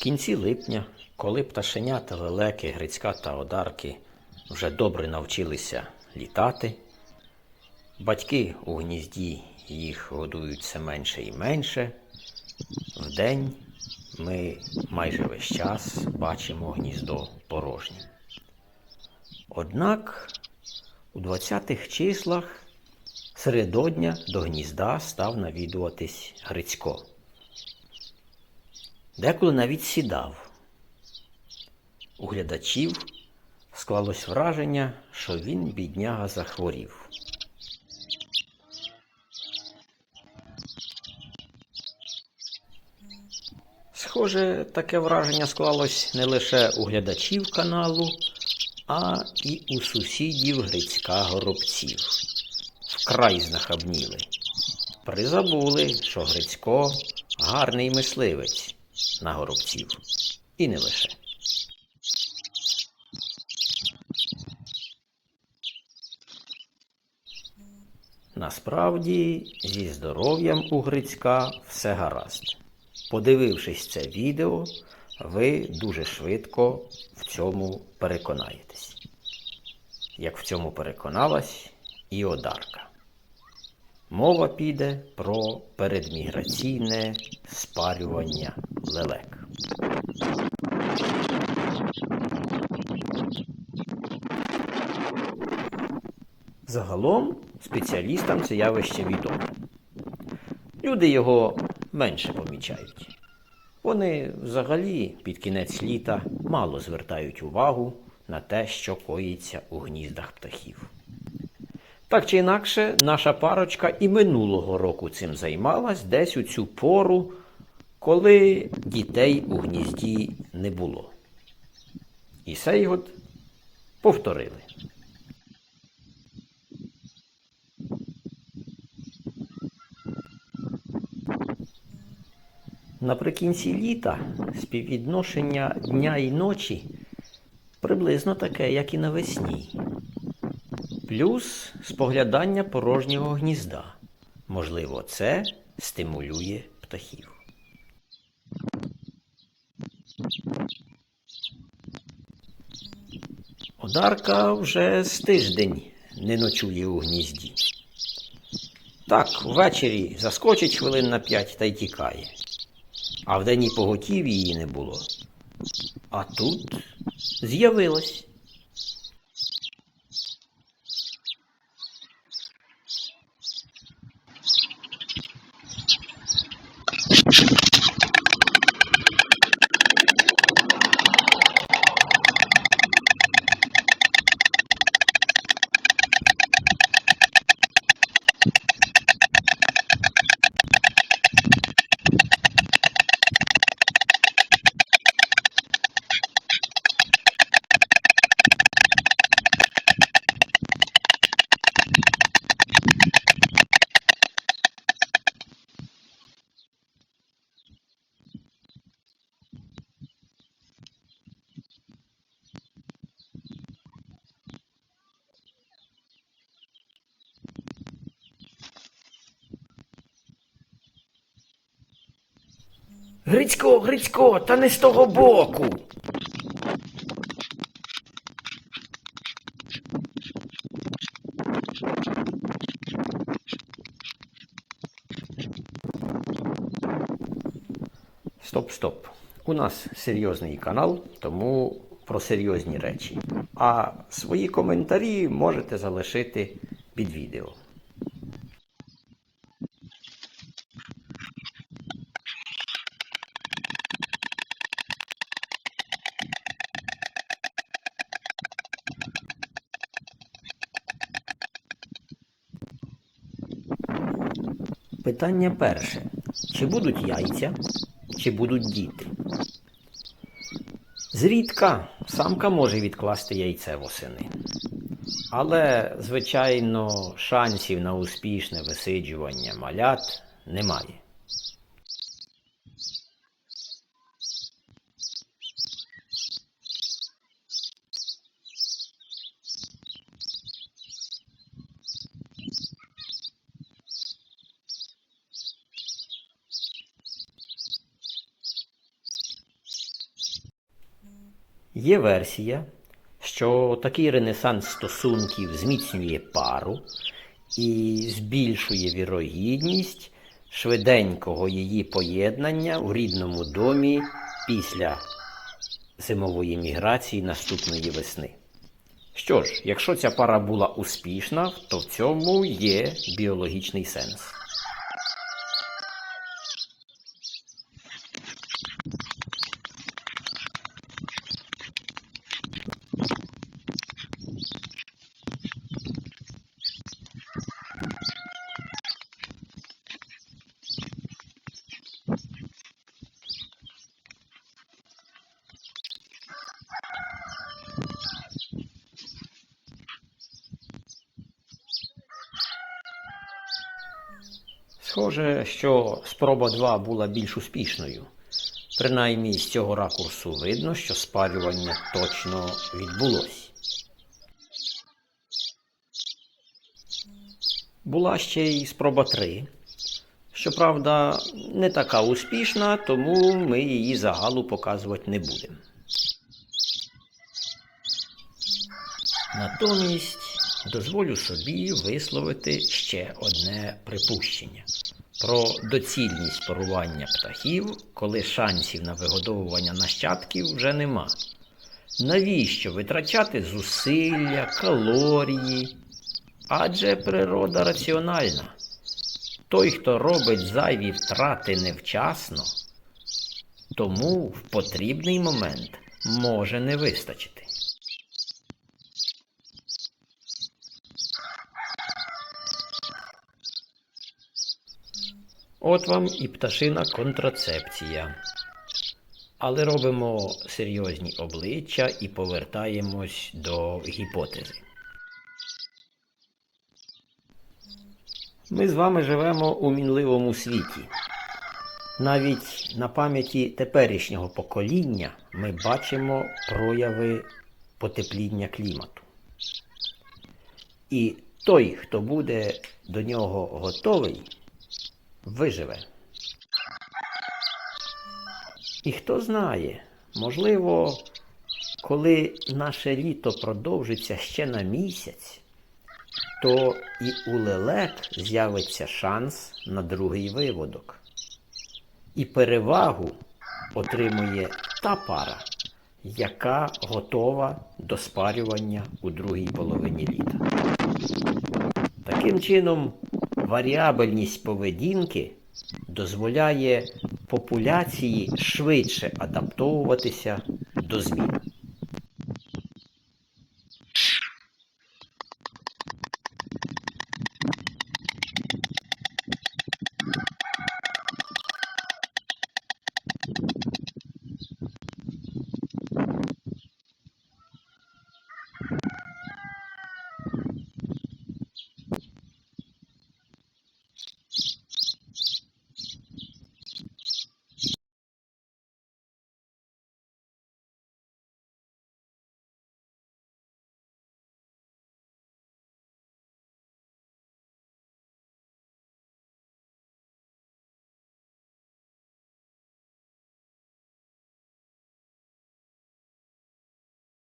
кінці липня, коли пташенята лелеки, грицька та одарки вже добре навчилися літати, батьки у гнізді їх годують все менше і менше. Вдень ми майже весь час бачимо гніздо порожнім. Однак у 20-х числах середодня до гнізда став навідуватись Грицько. Деколи навіть сідав. У глядачів склалось враження, що він, бідняга, захворів. Схоже, таке враження склалось не лише у глядачів каналу, а і у сусідів Грицька горобців. Вкрай знахабніли. Призабули, що Грицько гарний мисливець на горобців. І не лише. Насправді, зі здоров'ям у Грицька все гаразд. Подивившись це відео, ви дуже швидко в цьому переконаєтесь. Як в цьому переконалась і Одарка. Мова піде про передміграційне спарювання лелек. Загалом спеціалістам це явище відоме. Люди його менше помічають. Вони взагалі під кінець літа мало звертають увагу на те, що коїться у гніздах птахів. Так чи інакше, наша парочка і минулого року цим займалась десь у цю пору, коли дітей у гнізді не було. І сей от повторили. Наприкінці літа співвідношення дня і ночі приблизно таке, як і навесні. Плюс споглядання порожнього гнізда. Можливо, це стимулює птахів. Одарка вже з тиждень не ночує у гнізді. Так, ввечері заскочить хвилин на п'ять та й тікає. А вдень і поготів її не було. А тут з'явилась. Грицько, Грицько, та не з того боку. Стоп, стоп. У нас серйозний канал, тому про серйозні речі. А свої коментарі можете залишити під відео. Питання перше. Чи будуть яйця, чи будуть діти? Зрідка самка може відкласти яйце восени. Але, звичайно, шансів на успішне висиджування малят немає. Є версія, що такий ренесанс стосунків зміцнює пару і збільшує вірогідність швиденького її поєднання у рідному домі після зимової міграції наступної весни. Що ж, якщо ця пара була успішна, то в цьому є біологічний сенс. Схоже, що спроба 2 була більш успішною. Принаймні з цього ракурсу видно, що спалювання точно відбулось. Була ще й спроба 3. Щоправда, не така успішна, тому ми її загалу показувати не будемо. Натомість дозволю собі висловити ще одне припущення про доцільність парування птахів, коли шансів на вигодовування нащадків вже нема. Навіщо витрачати зусилля, калорії? Адже природа раціональна. Той, хто робить зайві втрати невчасно, тому в потрібний момент може не вистачити. От вам і пташина контрацепція. Але робимо серйозні обличчя і повертаємось до гіпотези. Ми з вами живемо у мінливому світі. Навіть на пам'яті теперішнього покоління ми бачимо прояви потепління клімату. І той, хто буде до нього готовий, виживе. І хто знає, можливо, коли наше літо продовжиться ще на місяць, то і у лелек з'явиться шанс на другий виводок. І перевагу отримує та пара, яка готова до спарювання у другій половині літа. Таким чином, варіабельність поведінки дозволяє популяції швидше адаптовуватися до змін.